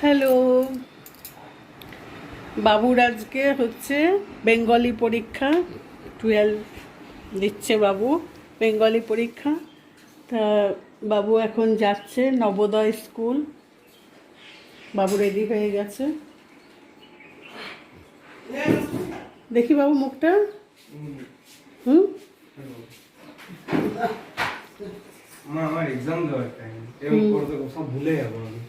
Hello. বাবুর আজকে হচ্ছে বেঙ্গলি পরীক্ষা টুয়েলভ দিচ্ছে বাবু বেঙ্গলি পরীক্ষা। তা বাবু এখন যাচ্ছে নবোদয় স্কুল। বাবু রেডি হয়ে গেছে। দেখি বাবু মুখটা। হুম? আমার এক্সাম দেওয়ার টাইম সব ভুলে যাব আমি।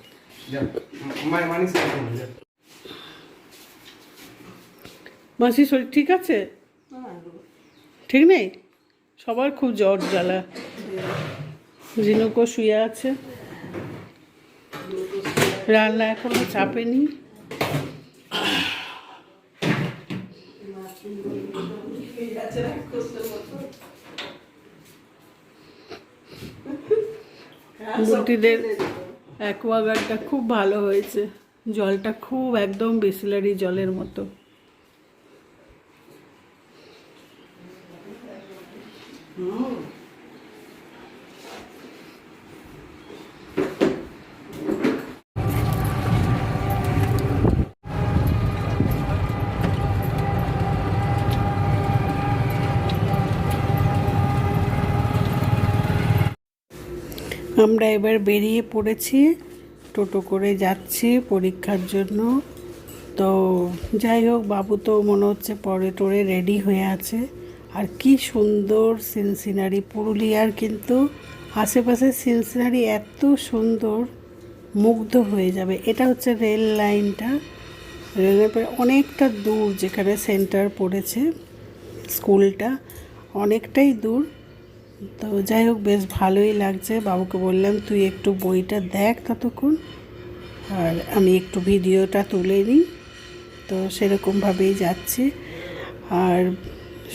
মাসি শরীর ঠিক আছে? ঠিক নেই? সবার খুব জ্বর জ্বালা। ঝিনুকও শুয়ে আছে। রান্না এখনও চাপেনি। মুরগিদের অ্যাকোয়াগার্ডটা খুব ভালো হয়েছে। জলটা খুব একদম বিসলারি জলের মতো। আমরা এবার বেরিয়ে পড়েছি, টোটো করে যাচ্ছি পরীক্ষার জন্য। তো যাই হোক, বাবু তো মনে হচ্ছে পরে টোরে রেডি হয়ে আছে। আর কি সুন্দর সিনসিনারি পুরুলিয়ার কিন্তু আশেপাশের সিনসিনারি এত সুন্দর, মুগ্ধ হয়ে যাবে। এটা হচ্ছে রেল লাইনটা। রেলের পরে অনেকটা দূর যেখানে সেন্টার পড়েছে স্কুলটা অনেকটাই দূর। তো যাই হোক, বেশ ভালোই লাগছে। বাবুকে বললাম, তুই একটু বইটা দেখ ততক্ষণ, আর আমি একটু ভিডিওটা তুলে নিই। তো সেরকমভাবেই যাচ্ছি। আর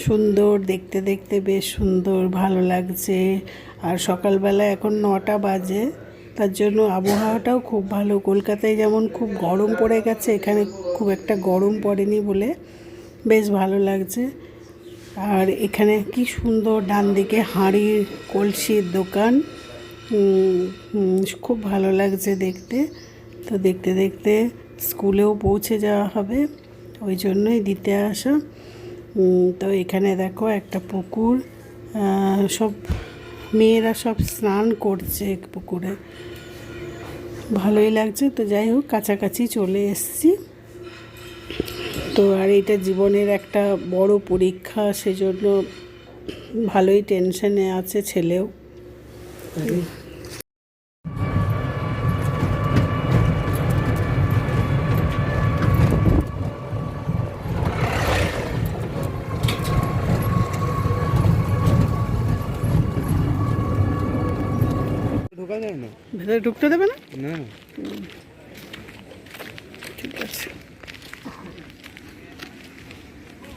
সুন্দর, দেখতে দেখতে বেশ সুন্দর, ভালো লাগছে। আর সকালবেলা এখন নটা বাজে, তার জন্য আবহাওয়াটাও খুব ভালো। কলকাতায় যেমন খুব গরম পড়ে গেছে, এখানে খুব একটা গরম পড়েনি বলে বেশ ভালো লাগছে। আর এখানে কি সুন্দর ডান দিকে হাঁড়ির কলসির দোকান। খুব ভালো লাগছে দেখতে। তো দেখতে দেখতে স্কুলেও পৌঁছে যাওয়া হবে, ওই জন্যই দিতে আসা। তো এখানে দেখো একটা পুকুর সব মেয়েরা সব স্নান করছে পুকুরে। ভালোই লাগছে, তো যাই হোক, কাছাকাছি চলে এসেছি। তো আর এটা জীবনের একটা বড় পরীক্ষা সেজন্য ভালোই টেনশনে আছে ছেলেও। ঢোকা যায় না? ভেতরে ঢুকতে দেবে না? না ঠিক আছে।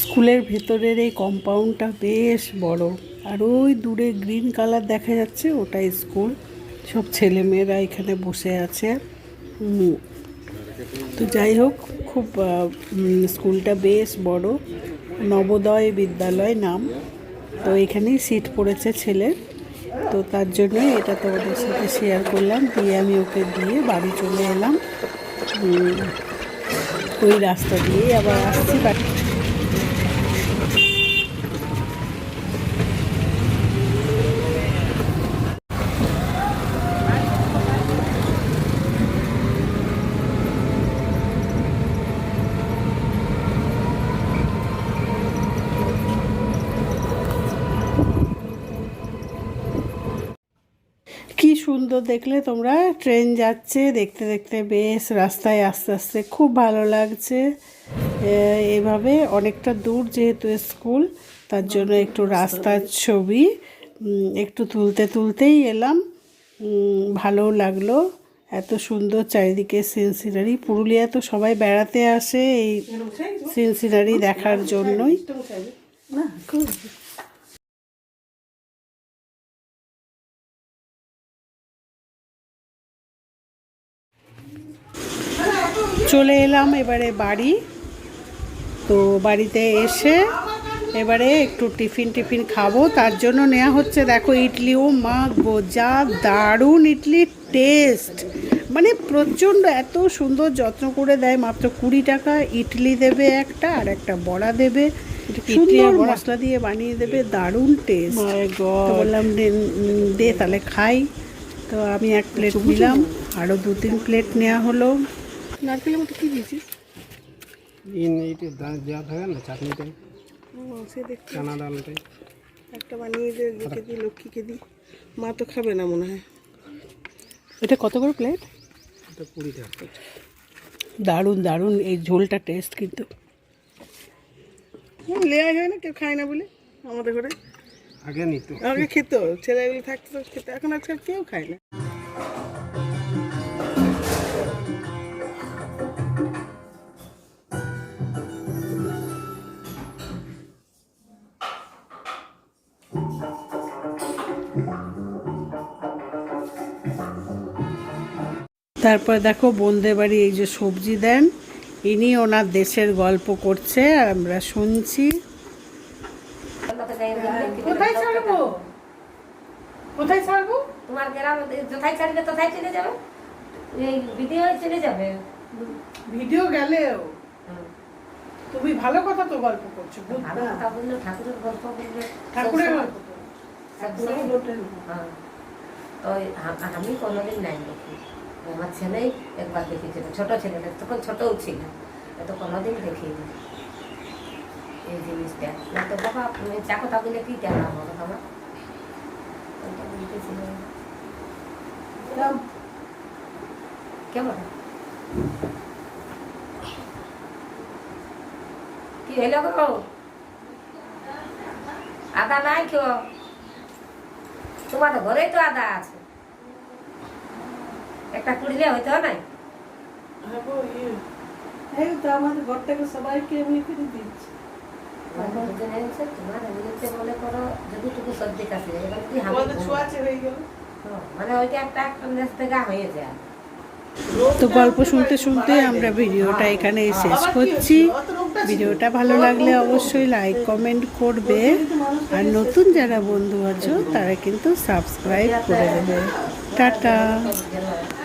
স্কুলের ভেতরের এই কম্পাউন্ডটা বেশ বড়। আর ওই দূরে গ্রিন কালার দেখা যাচ্ছে ওটাই স্কুল সব ছেলেমেয়েরা এখানে বসে আছে। তো যাই হোক, খুব স্কুলটা বেশ বড়। নবোদয় বিদ্যালয় নাম। তো এখানেই সিট পড়েছে ছেলের তো তার জন্যই এটা তোমাদের সাথে শেয়ার করলাম। দিয়ে আমি ওকে দিয়ে বাড়ি চলে এলাম। ওই রাস্তা দিয়েই আবার আসছি। বাড়ি কি সুন্দর দেখলে তোমরা ট্রেন যাচ্ছে দেখতে দেখতে বেশ রাস্তায় আস্তে আস্তে খুব ভালো লাগছে। এভাবে অনেকটা দূর যেহেতু স্কুল তার জন্য একটু রাস্তার ছবি একটু তুলতে তুলতেই এলাম। ভালো লাগল। এত সুন্দর চারিদিকে সিন সিনারি পুরুলিয়া তো সবাই বেড়াতে আসে এই সিন সিনারি দেখার জন্যই। না চলে এলাম এবারে বাড়ি। তো বাড়িতে এসে এবারে একটু টিফিন টিফিন খাব। তার জন্য নেওয়া হচ্ছে দেখো ইডলি। ও মা গো যা দারুণ ইডলির টেস্ট। মানে প্রচণ্ড এত সুন্দর যত্ন করে দেয়। মাত্র কুড়ি টাকা ইডলি দেবে একটা আর একটা বড়া দেবে। মশলা দিয়ে বানিয়ে দেবে দারুণ টেস্ট। বললাম দে তাহলে খাই। তো আমি এক প্লেট নিলাম আরও দু তিন প্লেট নেওয়া হলো। নারকেলের মতো কি দিয়েছিস? ইন এইটা দাঁত দেওয়া থাকে না চাটনিটাই ও, সে দেখতে চানা ডালটাই একটা বানিয়ে দে দিই লক্ষ্মীকে দিই। মা তো খাবে না মনে হয়। এটা কত করে প্লেট এটা কুড়ি টাকা। দারুণ দারুণ এই ঝোলটা টেস্ট কিন্তু। লেয়াই হয় না কেউ খায় না বলে আমাদের ঘরে। আগে নিত। আগে খেত ছেলেগুলো থাকতো খেতে এখন আজকাল কেউ খায় না। তারপর দেখো বোনদের বাড়ি এই যে সবজি দেন। ইনি ওনার দেশের গল্প করছে আর আমরা শুনছি। কোথায় ছাড়বো? কোথায় ছাড়বো? তোমার গ্রামে যথাই ছাড়বে তথায় চলে যাবে। এই ভিডিও চলে যাবে। ভিডিও গেলেও। তুমি ভালো কথা তো গল্প করছ ভালো কথা বললে ঠাকুরের গল্প বললে ঠাকুরের গল্প সময়- সব হ্যাঁ। তো আমি কোনোদিন নাই দেখি। আমার ছেলেই একবার দেখেছিল ছোট ছেলেটা, তখন ছোটও ছিল। তো কোনোদিন দেখিনি। এই জিনিসটা। তো বাবা, তুমি চা কথা বলে কি জানা হবে আমার কেমন? কি হইল গো? আদা নাই কেউ? তোমার ঘরেই তো আদা আছে। একটা কুড়িলে হইতে নাই এই তো আমাদের ঘরটাকে সবাইকে আমি করে দিচ্ছি। মনে হয়ে হ্যাঁ, হয়ে তো গল্প শুনতে শুনতে আমরা ভিডিওটা এখানে শেষ করছি। ভিডিওটা ভালো লাগলে অবশ্যই লাইক কমেন্ট করবে। আর নতুন যারা বন্ধু আছো তারা কিন্তু সাবস্ক্রাইব করে দেবে। টাটা।